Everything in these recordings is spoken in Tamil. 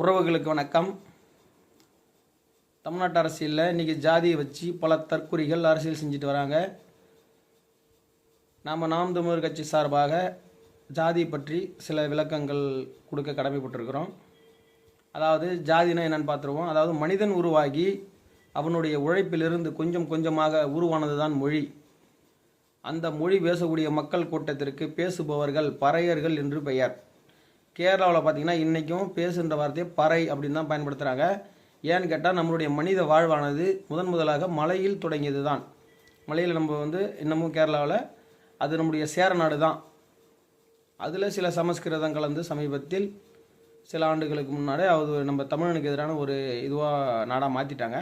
உறவுகளுக்கு வணக்கம். தமிழ்நாட்டு அரசியலில் இன்றைக்கி ஜாதியை வச்சு பல தற்குறிகள் அரசியல் செஞ்சுட்டு வராங்க. நாம் நாம் தமிழர் கட்சி சார்பாக ஜாதி பற்றி சில விளக்கங்கள் கொடுக்க கடமைப்பட்டிருக்கிறோம். அதாவது ஜாதினா என்னென்னு பார்த்துருவோம். அதாவது மனிதன் உருவாகி அவனுடைய உழைப்பிலிருந்து கொஞ்சம் கொஞ்சமாக உருவானது தான் மொழி. அந்த மொழி பேசக்கூடிய மக்கள் கூட்டத்திற்கு பேசுபவர்கள் பறையர்கள் என்று பெயர். கேரளாவில் பார்த்தீங்கன்னா இன்றைக்கும் பேசுகிற வார்த்தையை பறை அப்படின்னு தான் பயன்படுத்துகிறாங்க. ஏன்னு கேட்டால் நம்மளுடைய மனித வாழ்வானது முதன் முதலாக மலையில் தொடங்கியது தான். மலையில் நம்ம வந்து இன்னமும் கேரளாவில் அது நம்முடைய சேர நாடு தான். அதில் சில சமஸ்கிருதம் கலந்து சமீபத்தில் சில ஆண்டுகளுக்கு முன்னாடி அது நம்ம தமிழனுக்கு எதிரான ஒரு இதுவாக நாடாக மாற்றிட்டாங்க.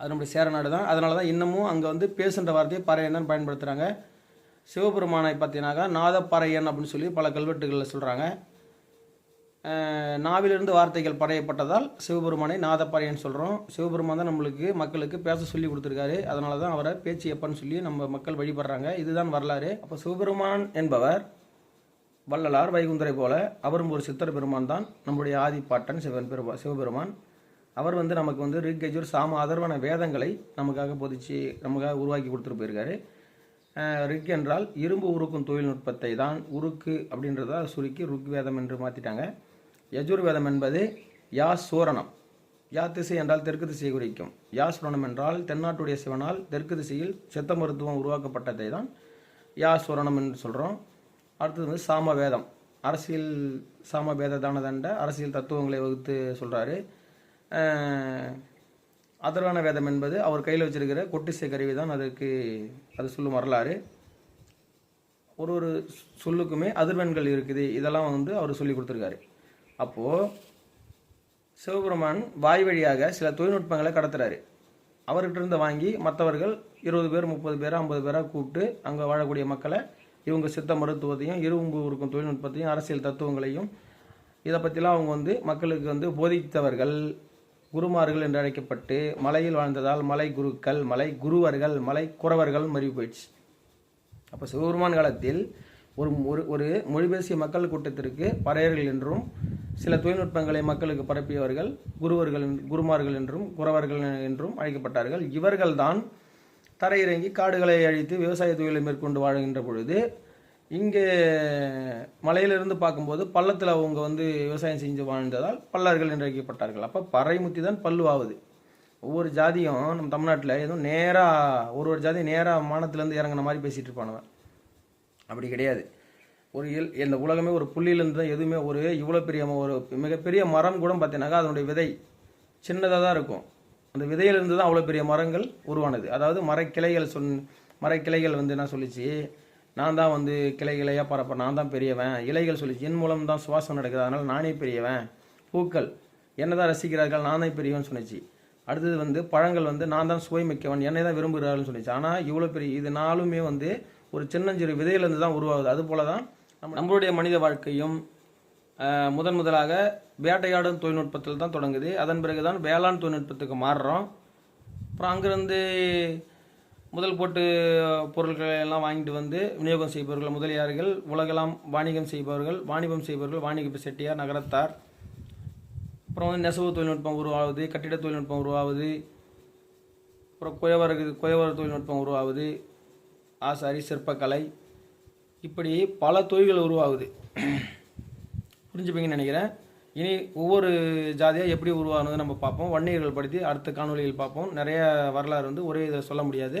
அது நம்முடைய சேர நாடு தான். அதனால தான் இன்னமும் அங்கே வந்து பேசுகின்ற வார்த்தையை பறையன்னு தான் பயன்படுத்துகிறாங்க. சிவபெருமானை பார்த்தீங்கன்னாக்கா நாதப்பறையன் அப்படின்னு சொல்லி பல கல்வெட்டுகளில் சொல்கிறாங்க நாவிலிருந்து வார்த்தைகள் பறையப்பட்டதால் சிவபெருமானை நாதப்பறையன் சொல்கிறோம் சிவபெருமான் தான் நம்மளுக்கு மக்களுக்கு பேச சொல்லி கொடுத்துருக்காரு. அதனால தான் அவரை பேச்சு எப்பன்னு சொல்லி நம்ம மக்கள் வழிபடுறாங்க. இதுதான் வரலாறு. அப்போ சிவபெருமான் என்பவர் வள்ளலார் வைகுந்தரை போல அவரும் ஒரு சித்தர் பெருமான் தான். நம்முடைய ஆதிப்பாட்டன் சிவன் பெருமா சிவபெருமான். அவர் வந்து நமக்கு வந்து ரிக்கஜூர் சாம அதர்வன வேதங்களை நமக்காக பொதிச்சு நமக்காக உருவாக்கி கொடுத்துட்டு போயிருக்காரு. ரிக் என்றால் இரும்பு உருக்கும் தொழில்நுட்பத்தை தான் உருக்கு அப்படின்றத சுருக்கி ருக் வேதம் என்று மாற்றிட்டாங்க யஜுர் வேதம் என்பது யா சூரணம். யா திசை என்றால் தெற்கு திசையை குறிக்கும். யா சூரணம் என்றால் தென்னாட்டுடைய சிவனால் தெற்கு திசையில் சித்த மருத்துவம் உருவாக்கப்பட்டதை தான் யா சூரணம் என்று சொல்கிறோம் அடுத்தது வந்து சாம வேதம் அரசியல் சாம வேத தானதண்ட அரசியல் தத்துவங்களை வகுத்து சொல்கிறாரு அதர்வான வேதம் என்பது அவர் கையில் வச்சிருக்கிற கொட்டிசை கருவி தான் அதற்கு அது சொல்லும் வரலாறு. ஒரு ஒரு சொல்லுக்குமே அதிர்வெண்கள் இருக்குது. இதெல்லாம் வந்து அவர் சொல்லி கொடுத்துருக்காரு. அப்போது சிவபெருமான் வாய் வழியாக சில தொழில்நுட்பங்களை கடத்துறாரு. அவர்கிட்ட இருந்து வாங்கி மற்றவர்கள் இருபது பேர் முப்பது பேர் ஐம்பது பேராக கூப்பிட்டு அங்கே வாழக்கூடிய மக்களை இவங்க சித்த மருத்துவத்தையும் இரும்பு இருக்கும் தொழில்நுட்பத்தையும் அரசியல் தத்துவங்களையும் இதை பற்றிலாம் அவங்க வந்து மக்களுக்கு வந்து போதித்தவர்கள். குருமார்கள் என்று அழைக்கப்பட்டு மலையில் வாழ்ந்ததால் மலை குருக்கள் மலை குருவர்கள் மலை குறவர்கள் மறி போயிடுச்சு. அப்போ சிவபெருமான் காலத்தில் ஒரு ஒரு ஒரு மொழி பேசிய மக்கள் கூட்டத்திற்கு பறையர்கள் என்றும் சில தொழில்நுட்பங்களை மக்களுக்கு பரப்பியவர்கள் குருவர்கள் குருமார்கள் என்றும் குறவர்கள் என்றும் அழைக்கப்பட்டார்கள். இவர்கள்தான் தரையிறங்கி காடுகளை அழித்து விவசாய தொழிலை மேற்கொண்டு வாழ்கின்ற பொழுது இங்கே மலையிலிருந்து பார்க்கும்போது பள்ளத்தில் அவங்க வந்து விவசாயம் செஞ்சு வாழ்ந்ததால் பல்லர்கள் என்று அழைக்கப்பட்டார்கள். அப்போ பறைமுத்தி தான் பல்லுவாகுது ஒவ்வொரு ஜாதியும் நம்ம தமிழ்நாட்டில் எதுவும் நேராக ஒரு ஒரு ஜாதி நேராக மானத்துலேருந்து இறங்குன மாதிரி பேசிகிட்டு இருப்பானவன் அப்படி கிடையாது. ஒரு இல் இந்த உலகமே ஒரு புள்ளியிலேருந்து தான் எதுவுமே ஒரு இவ்வளோ பெரிய ஒரு மிகப்பெரிய மரம் கூட பார்த்தீங்கன்னாக்கா அதனுடைய விதை சின்னதாக தான் இருக்கும். அந்த விதையிலிருந்து தான் அவ்வளோ பெரிய மரங்கள் உருவானது. அதாவது மரக்கிளைகள் சொன் மரக்கிளைகள் வந்து என்ன சொல்லிச்சு? நான் தான் வந்து கிளை கிளையாக பரப்ப நான் தான் பெரியவன். இலைகள் சொல்லிச்சு என் மூலம் தான் சுவாசம் நடக்குது. அதனால் நானே பெரியவன். பூக்கள். என்னை தான் ரசிக்கிறார்கள்? நானே பெரியவன் சொன்னிச்சு. அடுத்தது வந்து பழங்கள் வந்து நான் தான் சுவை மிக்கவன். என்னை தான் விரும்புகிறார்கள் சொன்னிச்சு. ஆனால் இவ்வளோ பெரிய இது நாளுமே வந்து ஒரு சின்னஞ்சிறு விதையிலேருந்து தான் உருவாகுது. அதுபோல தான் நம்ம நம்மளுடைய மனித வாழ்க்கையும் முதன் முதலாக வேட்டையாடும் தொழில்நுட்பத்தில் தான் தொடங்குது. அதன் பிறகு தான் வேளாண் தொழில்நுட்பத்துக்கு மாறுறோம். அப்புறம் அங்கேருந்து முதல் போட்டு பொருட்களை எல்லாம் வாங்கிட்டு வந்து விநியோகம் செய்பவர்கள் முதலியார்கள் உலகெல்லாம் வாணிகம் செய்பவர்கள் வாணிபம் செய்பவர்கள் வாணிக செட்டியார் நகரத்தார். அப்புறம் வந்து நெசவு தொழில்நுட்பம் உருவாவது கட்டிட தொழில்நுட்பம் உருவாவது அப்புறம் குயவர் குயவர் தொழில்நுட்பம் உருவாவது ஆசாரி சிற்பக்கலை இப்படி பல தொழில்கள் உருவாகுது. புரிஞ்சுப்பீங்கன்னு நினைக்கிறேன். இனி ஒவ்வொரு ஜாதியாக எப்படி உருவானது நம்ம பார்ப்போம். வன்னியர்கள் படுத்தி அடுத்த காணொலியில் பார்ப்போம். நிறைய வரலாறு வந்து ஒரே இதை சொல்ல முடியாது.